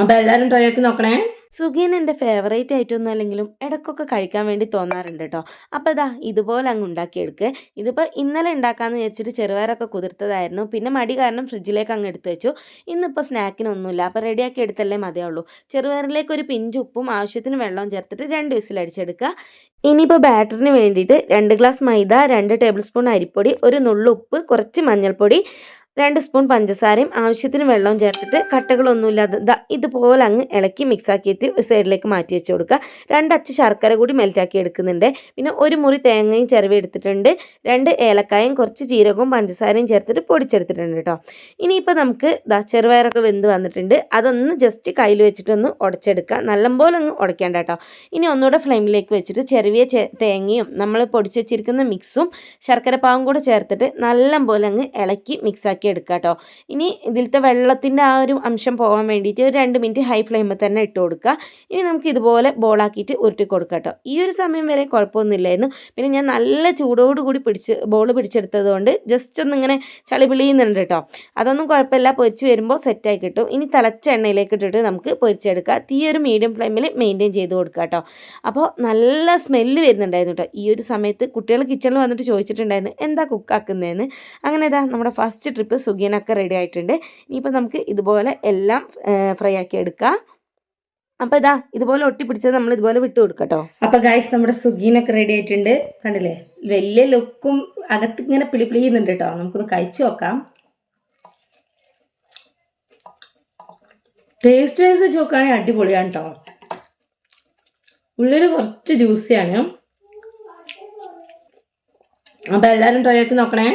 അപ്പോൾ എല്ലാവരും ട്രൈ ആക്കി നോക്കണേ. സുഖീൻ എന്റെ ഫേവറേറ്റ് ആയിട്ടൊന്നും അല്ലെങ്കിലും ഇടയ്ക്കൊക്കെ കഴിക്കാൻ വേണ്ടി തോന്നാറുണ്ട് കേട്ടോ അപ്പോൾ ഇതാ ഇതുപോലെ അങ്ങ് ഉണ്ടാക്കിയെടുക്കുക ഇതിപ്പോൾ ഇന്നലെ ഉണ്ടാക്കാന്ന് വിചാരിച്ചിട്ട് ചെറുപയറൊക്കെ കുതിർത്തതായിരുന്നു. പിന്നെ മടി കാരണം ഫ്രിഡ്ജിലേക്ക് അങ്ങ് എടുത്തു വെച്ചു. ഇന്നിപ്പോൾ സ്നാക്കിനൊന്നുമില്ല. അപ്പോൾ റെഡിയാക്കി എടുത്തല്ലേ മതിയാവുള്ളൂ. ചെറുപയറിലേക്ക് ഒരു പിഞ്ച് ഉപ്പും ആവശ്യത്തിന് വെള്ളവും ചേർത്തിട്ട് രണ്ട് വിസിൽ അടിച്ചെടുക്കുക. ഇനിയിപ്പോൾ ബാറ്ററിന് വേണ്ടിയിട്ട് രണ്ട് ഗ്ലാസ് മൈദ രണ്ട് ടേബിൾ സ്പൂൺ അരിപ്പൊടി ഒരു നുള്ളുപ്പ് കുറച്ച് മഞ്ഞൾപ്പൊടി രണ്ട് സ്പൂൺ പഞ്ചസാരയും ആവശ്യത്തിന് വെള്ളവും ചേർത്തിട്ട് കട്ടകളൊന്നുമില്ലാതെ ഇതുപോലെ അങ്ങ് ഇളക്കി മിക്സ് ആക്കിയിട്ട് ഒരു സൈഡിലേക്ക് മാറ്റി വെച്ച് കൊടുക്കുക. രണ്ടച്ച് ശർക്കര കൂടി മെൽറ്റാക്കി എടുക്കുന്നുണ്ട്. പിന്നെ ഒരു മുറി തേങ്ങയും ചിരവി എടുത്തിട്ടുണ്ട്. രണ്ട് ഏലക്കായും കുറച്ച് ജീരകവും പഞ്ചസാരയും ചേർത്തിട്ട് പൊടിച്ചെടുത്തിട്ടുണ്ട് കേട്ടോ. ഇനിയിപ്പോൾ നമുക്ക് ദാ ചെറുപയറൊക്കെ വെന്ത് വന്നിട്ടുണ്ട്. അതൊന്ന് ജസ്റ്റ് കയ്യിൽ വെച്ചിട്ടൊന്ന് ഉടച്ചെടുക്കുക. നല്ലപോലെ അങ്ങ് ഉടയ്ക്കേണ്ട കേട്ടോ. ഇനി ഒന്നുകൂടെ ഫ്ലെയിമിലേക്ക് വെച്ചിട്ട് ചെറിയ തേങ്ങയും നമ്മൾ പൊടിച്ച് വെച്ചിരിക്കുന്ന മിക്സും ശർക്കര പാവും കൂടെ ചേർത്തിട്ട് നല്ലപോലെ അങ്ങ് ഇളക്കി മിക്സ് ആക്കി എടുക്കുക കേട്ടോ ഇനി ഇതിലത്തെ വെള്ളത്തിന്റെ ആ ഒരു അംശം പോകാൻ വേണ്ടിയിട്ട് ഒരു രണ്ട് മിനിറ്റ് ഹൈ ഫ്ലെയിമിൽ തന്നെ ഇട്ട് കൊടുക്കുക ഇനി നമുക്ക് ഇതുപോലെ ബോളാക്കിയിട്ട് ഉരുട്ടി കൊടുക്കുക കേട്ടോ ഈ ഒരു സമയം വരെ കുഴപ്പമൊന്നുമില്ലായിരുന്നു പിന്നെ ഞാൻ നല്ല ചൂടോടുകൂടി പിടിച്ച് ബോൾ പിടിച്ചെടുത്തത് കൊണ്ട് ജസ്റ്റ് ഒന്നിങ്ങനെ ചളി പിളിയുന്നുണ്ട് കേട്ടോ അതൊന്നും കുഴപ്പമില്ല. പൊരിച്ച് വരുമ്പോൾ സെറ്റായി കിട്ടും. ഇനി തിളച്ച എണ്ണയിലേക്ക് ഇട്ടിട്ട് നമുക്ക് പൊരിച്ചെടുക്കുക തീ ഒരു മീഡിയം ഫ്ലെയിമിൽ മെയിന്റെയിൻ ചെയ്ത് കൊടുക്കുക കേട്ടോ അപ്പോൾ നല്ല സ്മെല്ല് വരുന്നുണ്ടായിരുന്നു കേട്ടോ ഈ ഒരു സമയത്ത് കുട്ടികൾ കിച്ചണിൽ വന്നിട്ട് ചോദിച്ചിട്ടുണ്ടായിരുന്നു എന്താ കുക്കാക്കുന്നതെന്ന് അങ്ങനെ ഇതാ നമ്മുടെ ഫസ്റ്റ് ട്രിപ്പ് സുഖിയനൊക്കെ റെഡി ആയിട്ടുണ്ട്. ഇനിയിപ്പോൾ നമുക്ക് ഇതുപോലെ എല്ലാം ഫ്രൈ ആക്കി എടുക്കാം. അപ്പോൾ ഇതാ ഇതുപോലെ ഒട്ടിപ്പിടിച്ചത് നമ്മൾ ഇതുപോലെ വിട്ടു കൊടുക്കട്ടോ. കേട്ടോ അപ്പോൾ ഗൈസ് നമ്മുടെ സുഗീനൊക്കെ റെഡി ആയിട്ടുണ്ട്. കണ്ടില്ലേ? വലിയ ലുക്കും അകത്ത് ഇങ്ങനെ പിളി പിളിയുന്നുണ്ട് കേട്ടോ. നമുക്കൊന്ന് കഴിച്ചു നോക്കാം. ടേസ്റ്റ് വൈസ് വെച്ച് നോക്കുകയാണെങ്കിൽ അടിപൊളിയാണ് കേട്ടോ. ഉള്ളിൽ കുറച്ച് ജ്യൂസിയാണ് അപ്പോൾ എല്ലാവരും ട്രൈ ആക്കി നോക്കണേ.